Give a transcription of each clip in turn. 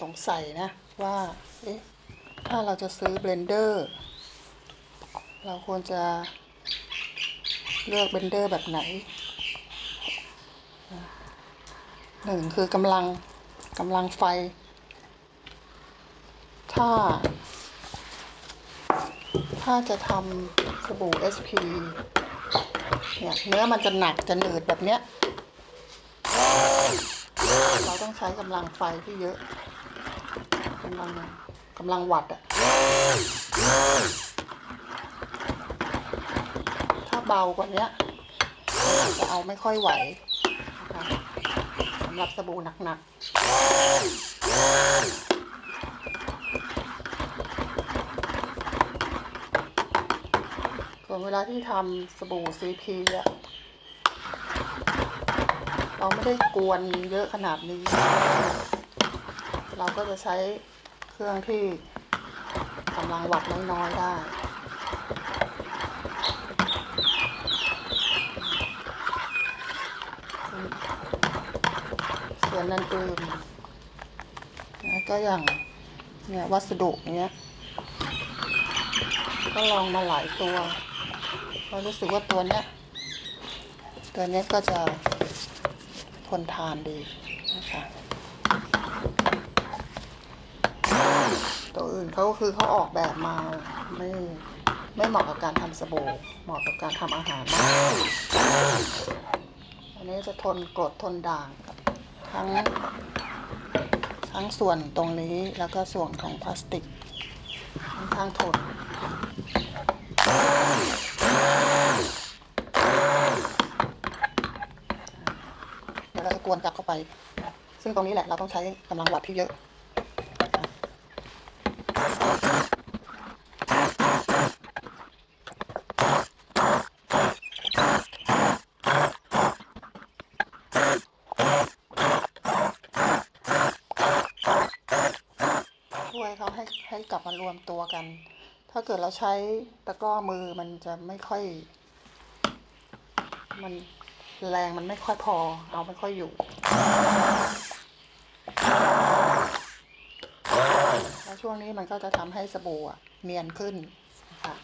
สงสัยนะว่า เอ๊ะ ถ้าเราจะซื้อเบลนเดอร์ เราควรจะเลือกเบลนเดอร์แบบไหนหนึ่งคือกำลังกำลังไฟ ถ้า ถ้าจะทำสบู่ SP เนี่ยเนื้อมันจะหนักจะหนืดแบบเนี้ยเราต้องใช้กำลังไฟที่เยอะ กำลังกำลังวัดอะถ้าเบากว่านี้จะเอาไม่ค่อยไหวนะคะสำหรับสบู่หนักๆส่วนเวลาที่ทำสบู่ CP อะเราไม่ได้กวนเยอะขนาดนี้ เราก็จะใช้ รื่องที่กำลังวัดน้อยๆได้ส่วนนั้นอื่นนะก็อย่างเนี่ยวัสดุเนี้ย ก็ลองมาหลายตัวก็รู้สึกว่าตัวเนี้ย ตัวเนี้ยก็จะทนทานดีนะคะ ตัว อื่นเขาก็คือเขาออกแบบมาไม่ไม่เหมาะกับการทำสบู่เหมาะกับการทำอาหารมากอันนี้จะทนกรดทนด่างทั้งทั้งส่วนตรงนี้แล้วก็ส่วนของพลาสติกค่อนข้างทนเดี๋ยวเราจะกวนกลับเข้าไป ซึ่งตรงนี้แหละเราต้องใช้กำลังวัดที่เยอะ ช่วยเขา ให้ให้กลับมารวมตัวกัน ถ้าเกิดเราใช้ตะกร้อมือมันจะไม่ค่อย มันแรงมันไม่ค่อยพอ เอาไม่ค่อยอยู่ แล้วช่วงนี้มันก็จะทำให้สบู่เนียนขึ้นนะคะ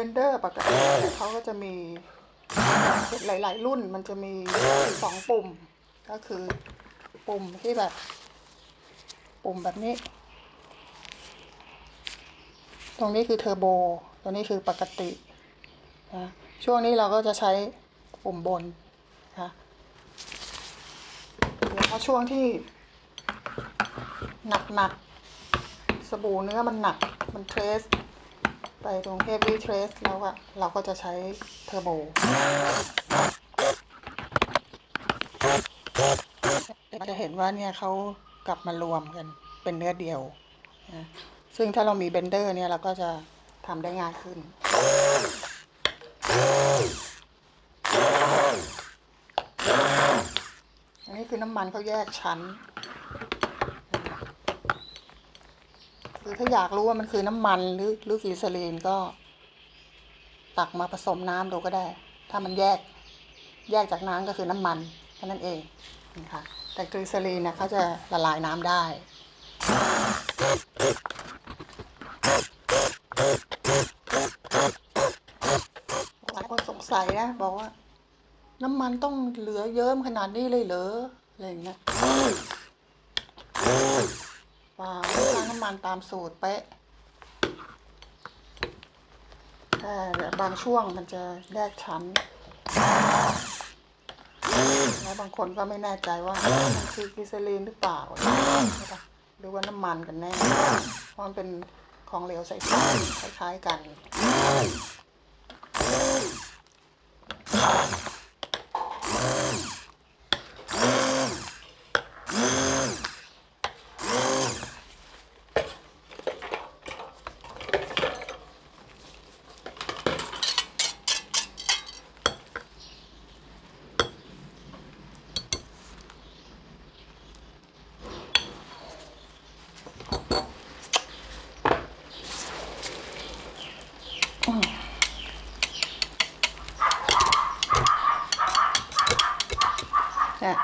เบรนเดอร์ปกติเนี่ยเขาก็จะมีหลาย ๆ รุ่นมันจะมีสองปุ่ม ก็คือปุ่มที่แบบ ปุ่มแบบนี้ ตรงนี้คือเทอร์โบตรงนี้คือปกตินะช่วงนี้เราก็จะใช้ปุ่มบนนะเดี๋ยวพอช่วงที่หนักๆสบู่เนื้อมันหนัก มันเทรส ไปตรง heavy trace แล้วอะเราก็จะใช้เทอร์โบจะเห็นว่าเนี่ยเขากลับมารวมกันเป็นเนื้อเดียวนะซึ่งถ้าเรามีเบนเดอร์เนี่ยเราก็จะทำได้ง่ายขึ้น อันนี้คือน้ำมันเขาแยกชั้น คือถ้าอยากรู้ว่ามันคือน้ำมันหรือหรือกลีเซอรีนก็ ตักมาผสมน้ำดูก็ได้ ถ้ามันแยกแยกจากน้ำก็คือน้ำมันแค่นั้นเองนะคะแต่กลีเซอรีนเนี่ยเขาจะละลายน้ำได้หลายคนสงสัยนะ บอกว่า น้ำมันต้องเหลือเยิ้มขนาดนี้เลยเหรออะไรอย่างเงี้ย เปล่าล้างน้ำ มันตามสูตรเป๊ะแต่บางช่วงมันจะแยกชั้น แล้วบางคนก็ไม่แน่ใจว่ามันคือกิซอรีนหรือเปล่า หรือว่าน้ำมันกันแน่เพราะมันเป็นของเหลวใสๆคล้ายๆกัน เนี่ย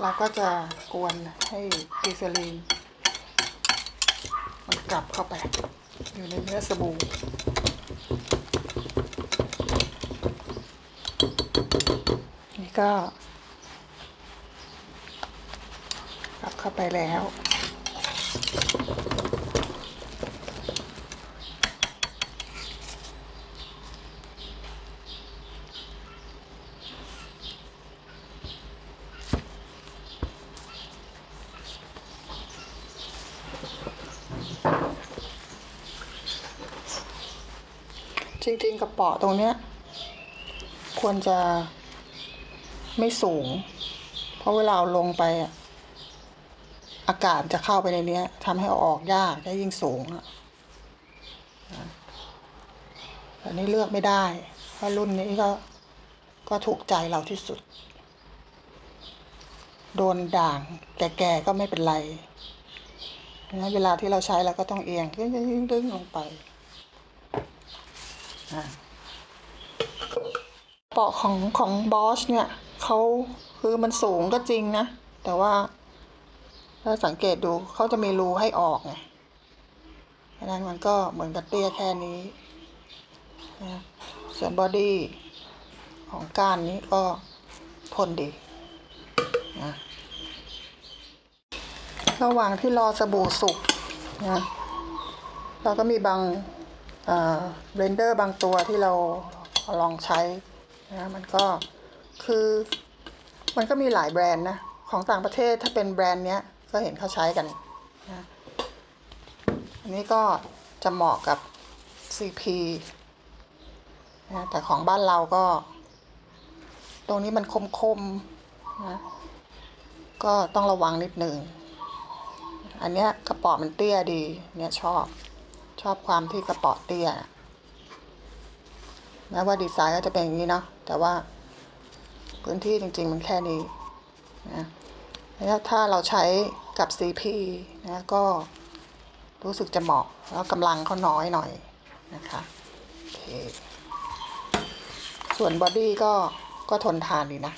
เราก็จะกวนให้กิซาลีนมันกลับเข้าไป อยู่ในเนื้อสบู่นี่ก็ กลับเข้าไปแล้ว จริงๆกระเป๋อตรงเนี้ย ควรจะไม่สูง เพราะเวลาเอาลงไปอะอากาศจะเข้าไปในเนี้ยทำให้ออกยากถ้ยิ่งสูงอะแต่นี่เลือกไม่ได้เพราะรุ่นนี้ก็ก็ถูกใจเราที่สุด โดนด่าง แก่ๆก็ไม่เป็นไรนะเวลาที่เราใช้เราก็ต้องเอียงดึงๆๆลงไป เปาะของของบอสเนี่ยเขาคือมันสูงก็จริงนะ แต่ว่า ถ้าสังเกตดูเขาจะมีรูให้ออกไงเพราะนั้นมันก็เหมือนกับเตี้ยแค่นี้นะส่วนบอดี้ของก้านนี้ก็ทนดีนะระหว่างที่รอสบู่สุกนะเราก็มีบาง เบลนเดอร์บางตัวที่เราลองใช้นะมันก็คือมันก็มีหลายแบรนด์นะ ของต่างประเทศถ้าเป็นแบรนด์เนี้ยก็เห็นเขาใช้กันนะอันนี้ก็จะเหมาะกับ CP นะแต่ของบ้านเราก็ ตรงนี้มันคมๆนะก็ต้องระวังนิดหนึ่ง อันเนี้ยกระเป๋อมันเตี้ยดีเนี่ยชอบ ชอบความที่กระเป๋อเตี้ยแม้ว่าดีไซน์ก็จะเป็นอย่างนี้เนาะแต่ว่าพื้นที่จริง ๆ มันแค่นี้นะแล้วถ้าเราใช้กับ CP นะก็รู้สึกจะเหมาะแล้วกำลังเขาน้อยหน่อยนะคะโอเคส่วนบอดี้ก็ก็ทนทานดีนะ